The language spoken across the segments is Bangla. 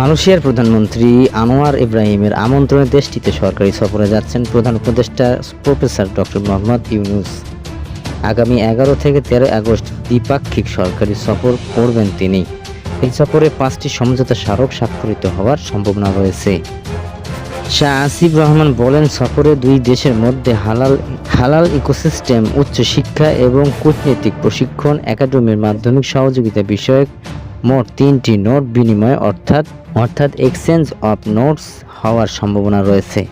মালয়েশিয়ার প্রধানমন্ত্রী আনোয়ার ইব্রাহিমের আমন্ত্রণে দেশটিতে সরকারি সফরে যাচ্ছেন প্রধান উপদেষ্টা প্রফেসর ডক্টর মোহাম্মদ ইউনুস। আগামী এগারো থেকে তেরো আগস্ট দ্বিপাক্ষিক সরকারি সফর করবেন তিনি। এই সফরে পাঁচটি সমঝোতা স্মারক স্বাক্ষরিত হওয়ার সম্ভাবনা রয়েছে। শাহ আসিফ রহমান বলেন, সফরে দুই দেশের মধ্যে হালাল হালাল ইকোসিস্টেম উচ্চ শিক্ষা এবং কূটনৈতিক প্রশিক্ষণ, একাডেমির মাধ্যমিক সহযোগিতা বিষয়ক মোট তিনটি নোট বিনিময় অর্থাৎ অর্থাৎ এক্সচেঞ্জ অফ নোটস হওয়ার সম্ভাবনা রয়েছে।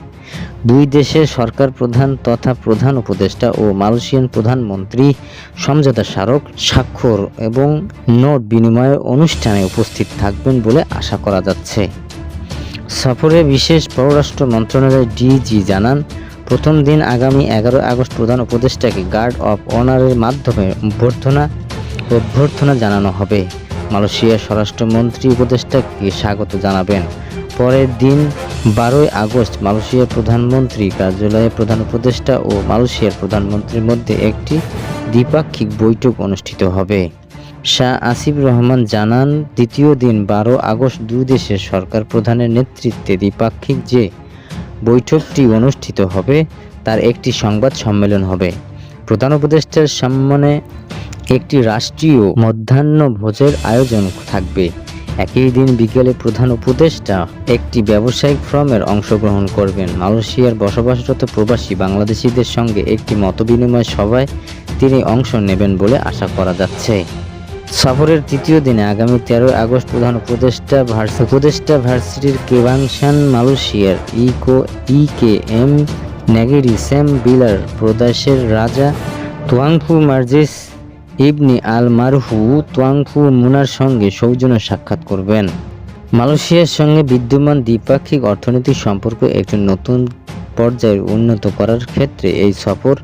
দুই দেশের সরকার প্রধান তথা প্রধান উপদেষ্টা ও মালয়েশিয়ান প্রধানমন্ত্রী সমঝোতা স্মারক, স্বাক্ষর এবং নোট বিনিময় অনুষ্ঠানে উপস্থিত থাকবেন বলে আশা করা যাচ্ছে। সফরে বিশেষ পররাষ্ট্র মন্ত্রণালয়ের ডিজি জানান, প্রথম দিন আগামী এগারো আগস্ট প্রধান উপদেষ্টাকে গার্ড অফ অনারের মাধ্যমে অভ্যর্থনা অভ্যর্থনা জানানো হবে। মালয়েশিয়ার স্বরাষ্ট্রমন্ত্রী উপদেষ্টাকে স্বাগত জানাবেন। পরের দিন বারোই আগস্ট মালয়েশিয়ার প্রধানমন্ত্রী কার্যালয়ে প্রধান উপদেষ্টা ও মালয়েশিয়ার প্রধানমন্ত্রীর মধ্যে একটি দ্বিপাক্ষিক বৈঠক অনুষ্ঠিত হবে। শাহ আসিফ রহমান জানান, দ্বিতীয় দিন বারো আগস্ট দুই দেশের সরকার প্রধানের নেতৃত্বে দ্বিপাক্ষিক যে বৈঠকটি অনুষ্ঠিত হবে, তার একটি সংবাদ সম্মেলন হবে। প্রধান উপদেষ্টার সম্মানে একটি রাষ্ট্রীয় মধ্যাহ্ন ভোজের আয়োজন থাকবে। একই দিন বিকেলে প্রধান উপদেষ্টা একটি ব্যবসায়িক ফর্মের অংশগ্রহণ করবেন। মালয়েশিয়ার বসবাসরত প্রবাসী বাংলাদেশিদের সঙ্গে একটি মতবিনিময় সভায় তিনি অংশ নেবেন বলে আশা করা যাচ্ছে। সফরের তৃতীয় দিনে আগামী তেরোই আগস্ট প্রধান উপদেষ্টা উপদেষ্টা ভার্সিটির কেবাংশান, মালয়েশিয়ার ইকো ই কে এম নেগেরি সেম বিলার প্রদেশের রাজা তোয়াংফু মার্জিস ইবনি আল মারহু তোয়াংফু মুনার সঙ্গে সৌজন্য সাক্ষাৎ করবেন। মালয়েশিয়ার সঙ্গে বিদ্যমান দ্বিপাক্ষিক অর্থনৈতিক সম্পর্ক একটি নতুন পর্যায়ে উন্নত করার ক্ষেত্রে এই সফর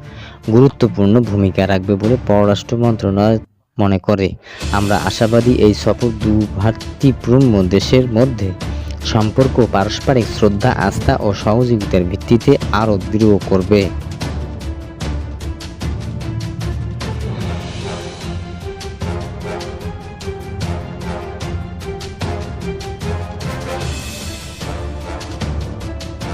গুরুত্বপূর্ণ ভূমিকা রাখবে বলে পররাষ্ট্র মন্ত্রণালয় মনে করে। আমরা আশাবাদী এই সফর দু ভাতৃপ্রম্য দেশের মধ্যে সম্পর্ক, পারস্পরিক শ্রদ্ধা, আস্থা ও সহযোগিতার ভিত্তিতে আরও দৃঢ় করবে।